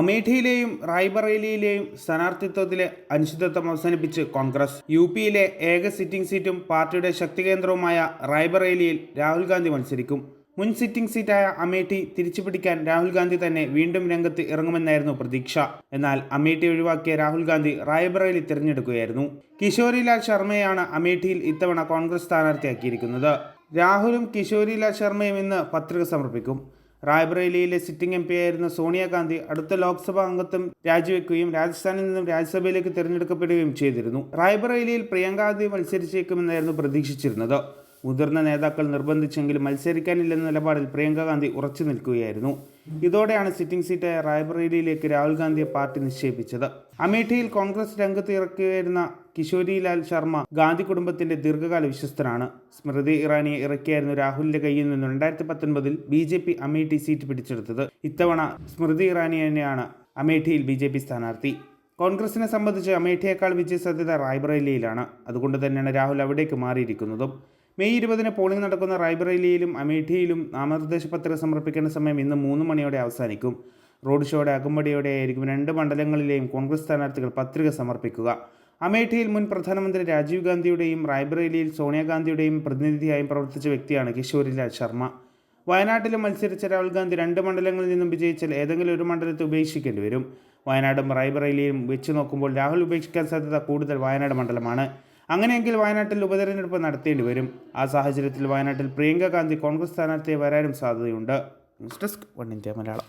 അമേഠിയിലെയും റായ്ബറേലിയിലെയും സ്ഥാനാർത്ഥിത്വത്തിലെ അനിശ്ചിതത്വം അവസാനിപ്പിച്ച് കോൺഗ്രസ്. യു പിയിലെ ഏക സിറ്റിംഗ് സീറ്റും പാർട്ടിയുടെ ശക്തി കേന്ദ്രവുമായ റായ്ബറേലിയിൽ രാഹുൽ ഗാന്ധി മത്സരിക്കും. മുൻ സിറ്റിംഗ് സീറ്റായ അമേഠി തിരിച്ചു പിടിക്കാൻ രാഹുൽ ഗാന്ധി തന്നെ വീണ്ടും രംഗത്ത് ഇറങ്ങുമെന്നായിരുന്നു പ്രതീക്ഷ. എന്നാൽ അമേഠി ഒഴിവാക്കിയ രാഹുൽ ഗാന്ധി റായ്ബറേലി തിരഞ്ഞെടുക്കുകയായിരുന്നു. കിഷോരിലാൽ ശർമ്മയാണ് അമേഠിയിൽ ഇത്തവണ കോൺഗ്രസ് സ്ഥാനാർത്ഥിയാക്കിയിരിക്കുന്നത്. രാഹുലും കിഷോരിലാൽ ശർമ്മയും ഇന്ന് പത്രിക സമർപ്പിക്കും. റായ്ബറേലിയിലെ സിറ്റിംഗ് എം പി ആയിരുന്ന സോണിയാഗാന്ധി അടുത്ത ലോക്സഭാ അംഗത്വം രാജിവെക്കുകയും രാജസ്ഥാനിൽ നിന്നും രാജ്യസഭയിലേക്ക് തിരഞ്ഞെടുക്കപ്പെടുകയും ചെയ്തിരുന്നു. റായ്ബറേലിയിൽ പ്രിയങ്കാന്ധി മത്സരിച്ചേക്കുമെന്നായിരുന്നു പ്രതീക്ഷിച്ചിരുന്നത്. മുതിർന്ന നേതാക്കൾ നിർബന്ധിച്ചെങ്കിലും മത്സരിക്കാനില്ലെന്ന നിലപാടിൽ പ്രിയങ്ക ഗാന്ധി ഉറച്ചു നിൽക്കുകയായിരുന്നു. ഇതോടെയാണ് സിറ്റിംഗ് സീറ്റായ റായ്ബറേലിയിലേക്ക് രാഹുൽ ഗാന്ധിയെ പാർട്ടി നിശ്ചയിപ്പിച്ചത് അമേഠിയിൽ കോൺഗ്രസ് രംഗത്ത് ഇറക്കിയിരുന്ന കിഷോരിലാൽ ശർമ്മ ഗാന്ധി കുടുംബത്തിന്റെ ദീർഘകാല വിശ്വസ്തനാണ്. സ്മൃതി ഇറാനിയെ ഇറക്കിയായിരുന്നു രാഹുലിന്റെ കയ്യിൽ നിന്ന് രണ്ടായിരത്തി പത്തൊൻപതിൽ B J P Amethi seat പിടിച്ചെടുത്തത്. ഇത്തവണ സ്മൃതി ഇറാനി തന്നെയാണ് അമേഠിയിൽ ബി ജെ പി സ്ഥാനാർത്ഥി. കോൺഗ്രസിനെ സംബന്ധിച്ച് അമേഠിയേക്കാൾ വിജയസാധ്യത റായ്ബറേലിയിലാണ്. അതുകൊണ്ട് തന്നെയാണ് രാഹുൽ അവിടേക്ക് മാറിയിരിക്കുന്നതും. മെയ് ഇരുപതിന് പോളിംഗ് നടക്കുന്ന റായ്ബറേലിയിലും അമേഠിയിലും നാമനിർദ്ദേശ പത്രിക സമർപ്പിക്കേണ്ട സമയം ഇന്ന് മൂന്ന് മണിയോടെ അവസാനിക്കും. റോഡ് ഷോയുടെ അകമ്പടിയോടെ ആയിരിക്കും രണ്ട് മണ്ഡലങ്ങളിലെയും കോൺഗ്രസ് സ്ഥാനാർത്ഥികൾ പത്രിക സമർപ്പിക്കുക. അമേഠിയിൽ മുൻ പ്രധാനമന്ത്രി രാജീവ് ഗാന്ധിയുടെയും റായ്ബറേലിയിൽ സോണിയാഗാന്ധിയുടെയും പ്രതിനിധിയായും പ്രവർത്തിച്ച വ്യക്തിയാണ് കിഷോരിലാൽ ശർമ്മ. വയനാട്ടിലും മത്സരിച്ച രാഹുൽ ഗാന്ധി രണ്ട് മണ്ഡലങ്ങളിൽ നിന്നും വിജയിച്ചാൽ ഏതെങ്കിലും ഒരു മണ്ഡലത്തെ ഉപേക്ഷിക്കേണ്ടി വരും. വയനാടും റായ്ബറേലിയും വെച്ച് നോക്കുമ്പോൾ രാഹുൽ ഉപേക്ഷിക്കാൻ സാധ്യത കൂടുതൽ വയനാട് മണ്ഡലമാണ്. അങ്ങനെയെങ്കിൽ വയനാട്ടിൽ ഉപതെരഞ്ഞെടുപ്പ് നടത്തേണ്ടി വരും. ആ സാഹചര്യത്തിൽ വയനാട്ടിൽ പ്രിയങ്ക ഗാന്ധി കോൺഗ്രസ് സ്ഥാനാർത്ഥിയെ വരാനും സാധ്യതയുണ്ട്. News desk one India Malayalam.